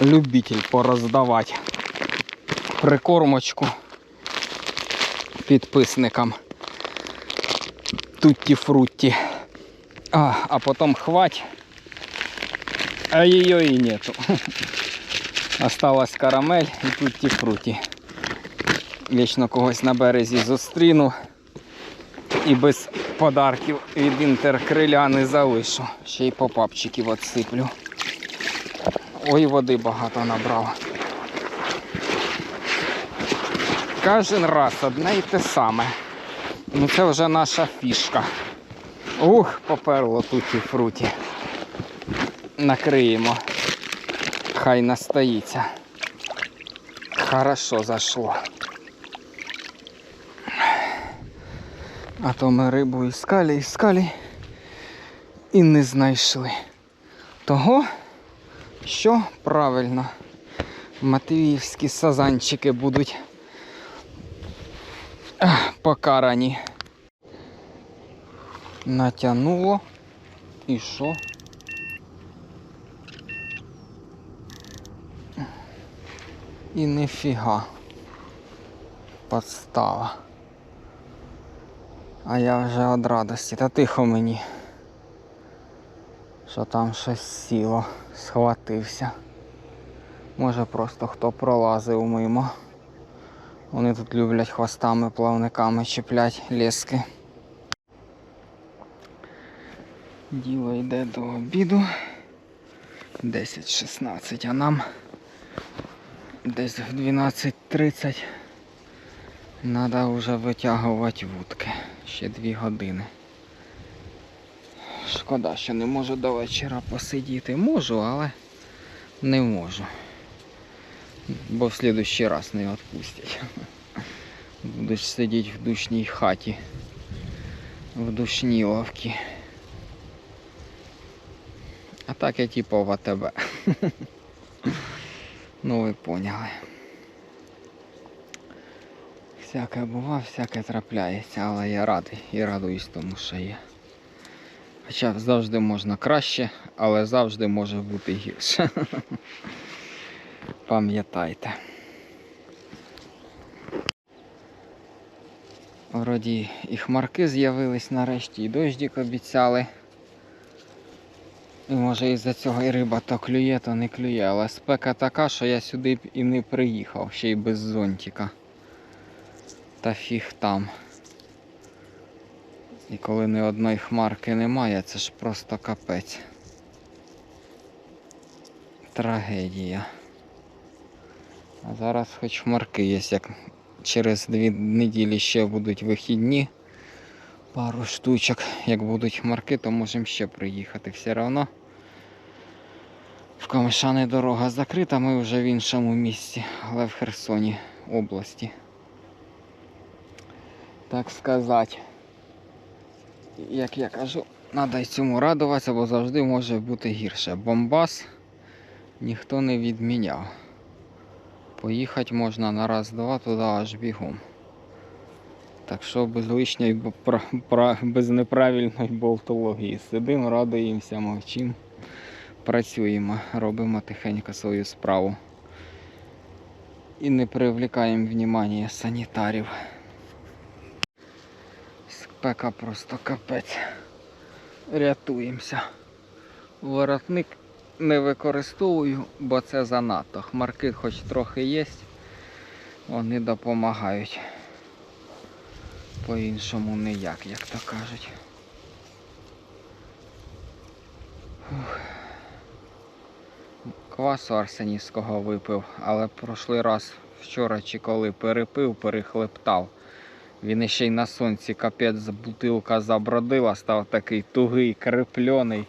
любитель пороздавати прикормочку підписникам. Тутті фрутті. А, а потом хвать. А ее и нету. Осталась карамель і тутті фруті. Вічно когось на березі зустріну. І без подарків від інтеркриля не залишу. Ще й попапчиків отсиплю. Ой, води багато набрав. Кожен раз одне й те саме. Ну це вже наша фішка. Ух, поперло тут і фруті. Накриємо. Хай настоїться. Хорошо зашло. А то ми рибу іскалі, іскалі і не знайшли. Того, що правильно, матвіївські сазанчики будуть покарані. Натягнуло. І що? І нифіга. Подстава. А я вже від радості. Та тихо мені. Що там щось сіло, схватився. Може просто хто пролазив мимо. Вони тут люблять хвостами, плавниками чіплять лески. Діло йде до обіду. 10-16, а нам десь в 12.30 треба вже витягувати вудки. Ще 2 години. Шкода, що не можу до вечора посидіти. Можу, але не можу. Бо в следующий раз не відпустять. Будеш сидіти в душній хаті. В душній лавці. А так я типу в АТБ. ну ви поняли. Всяке бува, всяке трапляється, але я радий і радуюсь тому, що є. Хоча завжди можна краще, але завжди може бути гірше. Пам'ятайте. Вроді і хмарки з'явились нарешті, і дощик обіцяли. І може із-за цього і риба то клює, то не клює, але спека така, що я сюди б і не приїхав, ще й без зонтика. Та фіг там. І коли ні одної хмарки немає, це ж просто капець. Трагедія. А зараз хоч хмарки є, як через дві неділі ще будуть вихідні. Пару штучок. Як будуть хмарки, то можемо ще приїхати. Все одно в Камишани дорога закрита, ми вже в іншому місці, але в Херсоні області. Так сказати. Як я кажу, треба й цьому радуватися, бо завжди може бути гірше. Бомбас ніхто не відміняв. Поїхати можна на раз-два туди аж бігом. Так що без лишньої, без неправильної болтології. Сидимо, радуємося, мовчимо, працюємо, робимо тихенько свою справу. І не привлікаємо внимання санітарів. Спека просто капець. Рятуємося. Воротник не використовую, бо це занадто. Хмарки хоч трохи є, вони допомагають. По-іншому ніяк, як то кажуть. Фух. Квасу арсенівського випив, але прошлий раз вчора чи коли перепив, перехлептав. Він іще й на сонці капець бутилка забродила, став такий тугий, креплений.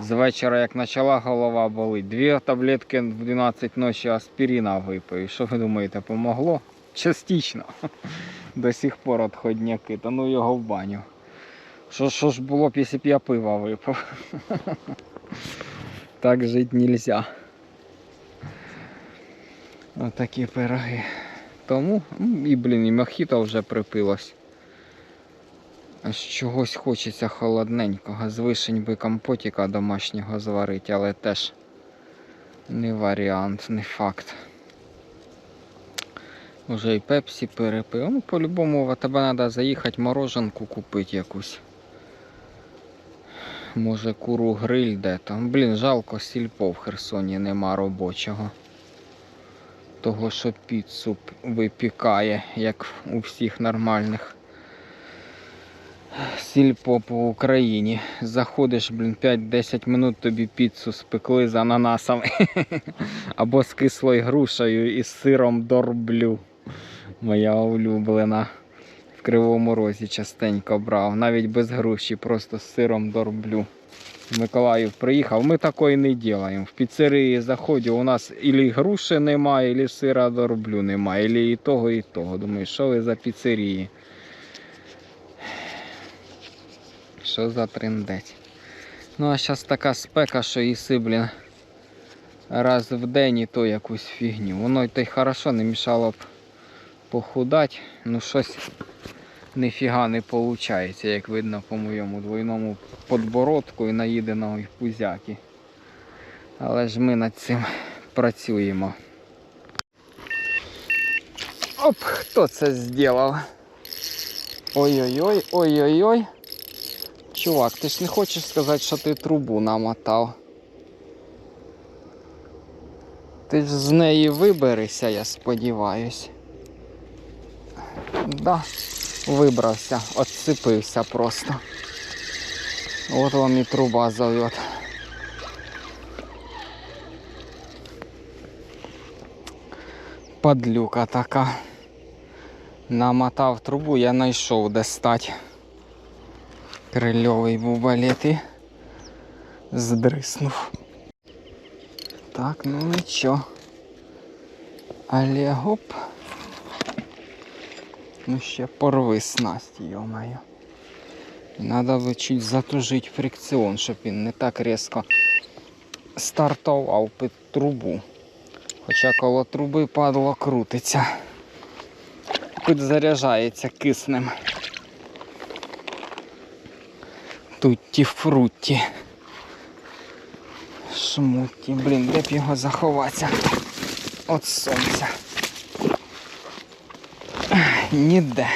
З вечора, як почала голова болить, дві таблетки в 12 ночі аспірина випив. Що ви думаєте, помогло? Частично. До сих пор отходняки, та ну його в баню. Що, що ж було б, якщо б я пива випив? Так жити нельзя. Отакі пироги. Тому, і блін, і мохіто вже припилось. Аж чогось хочеться холодненького. З вишень би компотіка домашнього зварити, але теж Не варіант, не факт. Уже і пепсі перепив. Ну, по-любому тебе треба заїхати мороженку купити якусь. Може куру гриль де там. Блін, жалко, сільпо в Херсоні нема робочого. Того, що піцу випікає, як у всіх нормальних сільпо по Україні. Заходиш, блін, 5-10 минут тобі піцу спекли з ананасами. Або з кислою грушею і з сиром дорблю. Моя улюблена. В Кривому Розі частенько брав. Навіть без груші, просто з сиром дорблю. Миколаїв приїхав. Ми такої не робимо. В піцерії заходжу, у нас ілі груші немає, ілі сира дорблю немає, ілі і того, і того. Думаю, що ви за піцерії? Що за трендець? Ну, а зараз така спека, що їси, блін, раз в день і то якусь фігню. Воно й то й хорошо не мішало б похудати. Ну щось ніфіга не виходить, як видно по моєму двойному подбородку і наїденого пузяки. Але ж ми над цим працюємо. Оп, хто це зробив? Ой-ой-ой, ой-ой-ой. Чувак, ти ж не хочеш сказати, що ти трубу намотав. Ти ж з неї виберешся, я сподіваюсь. Да, вибрався, отсипився просто. От вам і труба зовет. Падлюка така. Намотав трубу, я знайшов де стать. Крильовий був балет і здриснув. Так, ну нічого. Але гоп. Ну ще порви снасть, йомаю. Надо би чуть затужити фрикціон, щоб він не так різко стартував під трубу. Хоча коло труби падло крутиться. Підзаряджається киснем. Тутті фрутті. Шмутті, блін, де б його заховатися? От сонця. Ніде.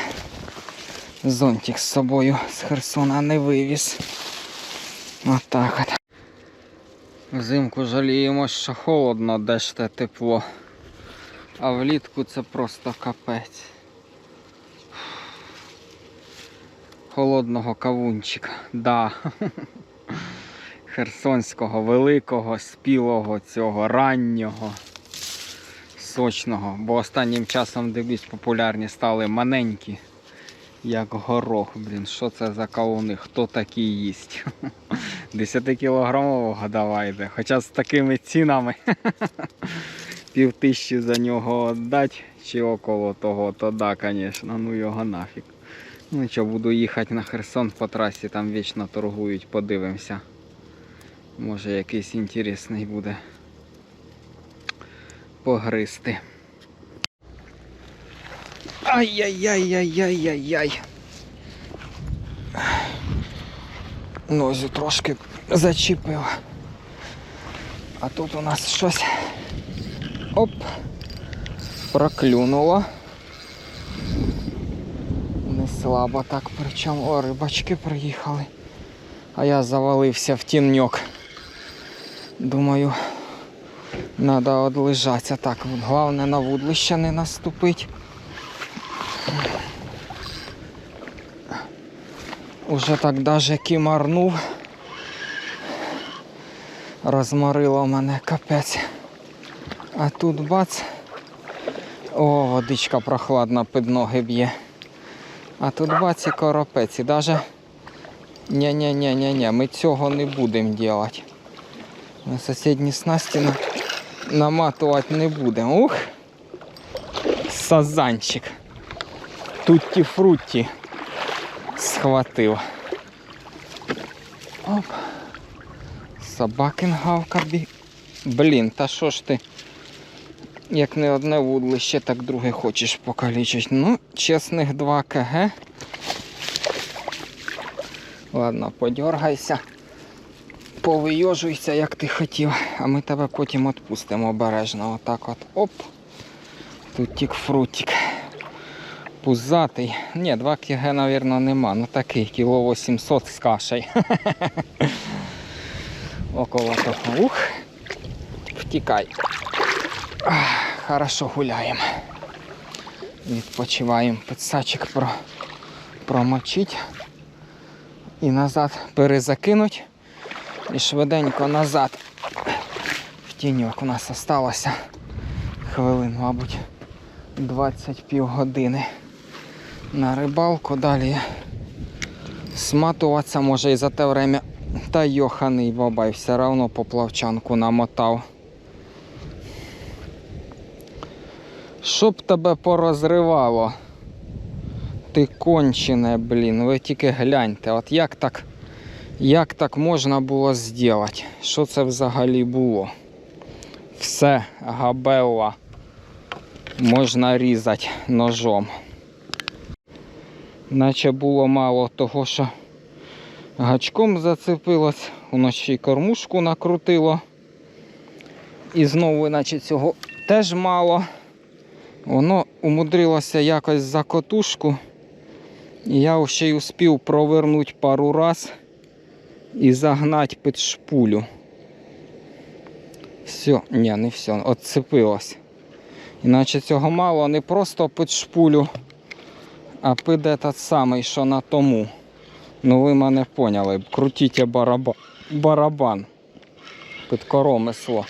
Зонтик з собою з Херсона не вивіз. Отак от. Взимку жаліємо, що холодно, де ж те тепло. А влітку це просто капець. Холодного кавунчика, да. Херсонського, великого, спілого цього, раннього, сочного. Бо останнім часом дивлюсь популярні стали маленькі, як горох. Блін, що це за кавуни? Хто такі їсть? 10-кілограмового давайте. Хоча з такими цінами пів тисячі за нього віддати чи около того, то да, звісно, ну його нафіг. Ну що, буду їхати на Херсон по трасі, там вічно торгують, подивимося. Може якийсь інтересний буде погризти. Ай-яй-яй-яй-яй-яй-яй. Нозю трошки зачепив. А тут у нас щось оп, проклюнуло. Не слабо так, причому о, рибачки приїхали. А я завалився в тіньок. Думаю, треба одлежатися. Так, головне на вудлище не наступить. Уже так даже кимарнув. Розморило мене капець. А тут бац. О, водичка прохладна під ноги б'є. А тут бац і коропець. І даже ні-ні-ні-ні-ні, ми цього не будемо робити. На сусідні снасті на... наматувати не будемо. Ух! Сазанчик. Тутті фрутті схватив. Оп. Собакин гавка бі. Блін, та що ж ти? Як не одне вудлище, так друге хочеш покалічити. Ну, чесних 2 кг. Ладно, подергайся. Повийожуйся, як ти хотів, а ми тебе потім відпустимо обережно. Отак от. Оп. Тут тік фрутик. Пузатий. Ні, 2 кг, мабуть, нема. Ну такий, кіло 800 з кашею. Около того. Ух. Втікай. Хорошо гуляємо. Відпочиваємо. Підсачик про... промочить. І назад перезакинуть. І швиденько назад. В тіньок у нас осталося хвилин, мабуть, 20 півгодини на рибалку. Далі сматуватися може і за те время. Та йоханий бабай, все равно поплавчанку намотав. Щоб тебе порозривало. Ти кончене, блін. Ви тільки гляньте, от як так, як так можна було зробити? Що це взагалі було? Все, габелла. Можна різати ножом. Наче було мало того, що гачком зацепилось, вночі кормушку накрутило. І знову, наче цього теж мало. Воно умудрилося якось за котушку. Я ще й успів провернути пару раз і загнати під шпулю. Все, ні, не все, отцепилось. Іначе цього мало не просто під шпулю, а під этот самий, що на тому. Ну ви мене поняли. Крутіть бараба... барабан під коромисло.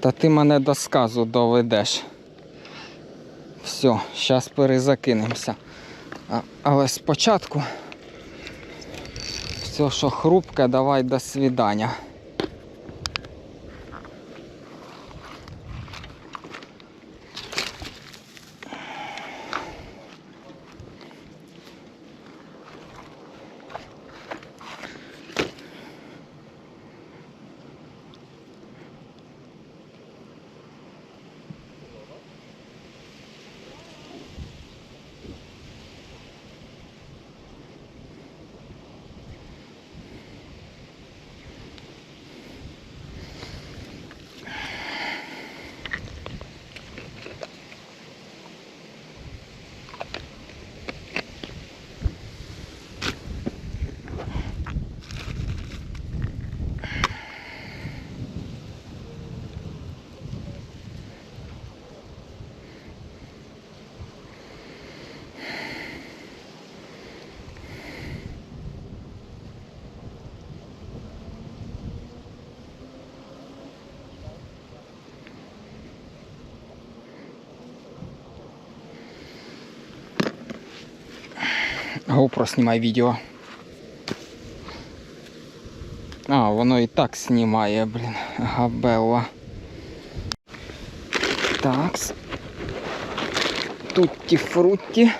Та ти мене до сказу доведеш. Все, зараз перезакинемося. А, але спочатку все, що хрупке, давай до свідання. GoPro знімай відео. А, воно і так знімає, блін, габела. Так. Тут ті фрутті.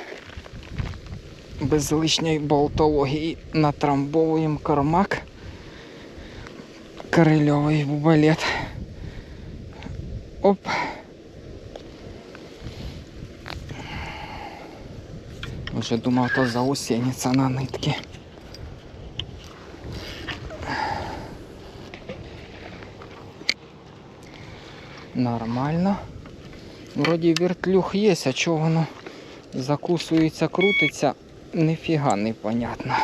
Без лишньої болтології натрамбовуємо кормак. Крильовий бубалет. Оп. Вже думав, то заусениця на нитки. Нормально. Вроді вертлюг є, а чого воно закусується, крутиться, ніфіга не понятно.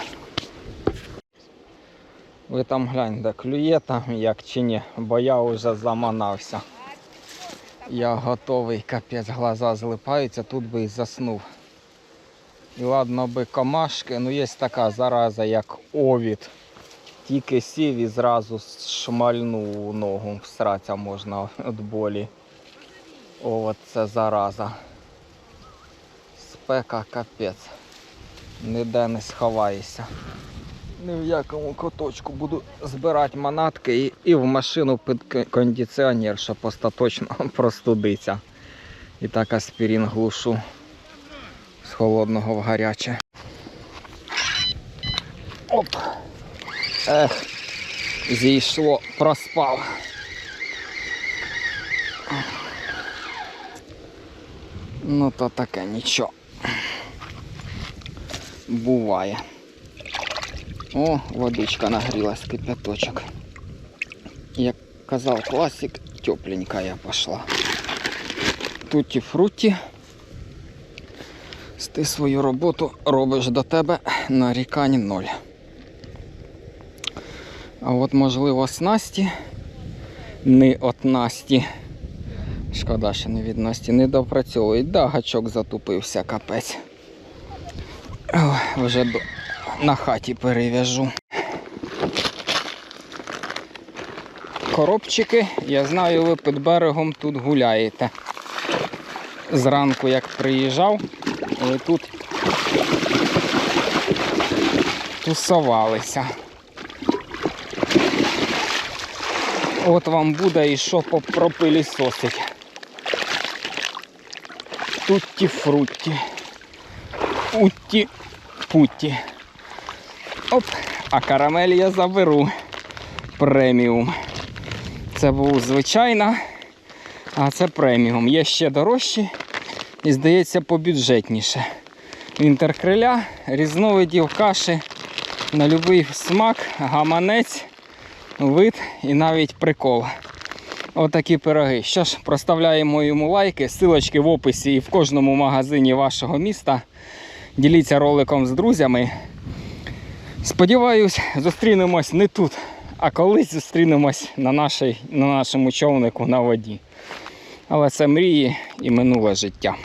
Ви там гляньте, клює там як чи ні, бо я вже заманався. Я готовий, капець, глаза злипаються, тут би і заснув. І ладно би комашки, ну є така зараза, як овід. Тільки сів і зразу шмальнув ногу, всратися можна від болі. О, це зараза. Спека капець. Ніде не сховаєшся. Ні в якому куточку буду збирати манатки і, і в машину під кондиціонер, щоб остаточно простудитися. І так аспірин глушу холодного в гаряче. Оп! Ех, зійшло, проспав. Ну то таке нічого. Буває. О, водичка нагрілась, кипяточок. Як казав класик, тепленькая пошла. Туті фруті. Ти свою роботу робиш до тебе нарікань ноль. А от можливо снасті, не от Насті. Шкода, що не від Насті не допрацьовують. Да, гачок затупився, капець. Ой, вже до... на хаті перев'яжу. Коробчики, я знаю, ви під берегом тут гуляєте. Зранку, як приїжджав, тут тусувалися. От вам буде і що поп- пропилісосить. Тутті фрутті. Утті путті. Оп, а карамель я заберу. Преміум. Це був звичайна, а це преміум. Є ще дорожчі і, здається, побюджетніше. Інтеркриля, різновидів каші на будь-який смак, гаманець, вид і навіть прикол. Отакі пироги. Що ж, проставляємо йому лайки, силочки в описі і в кожному магазині вашого міста. Діліться роликом з друзями. Сподіваюсь, зустрінемось не тут, а колись зустрінемось на, нашій, на нашому човнику на воді. Але це мрії і минуле життя.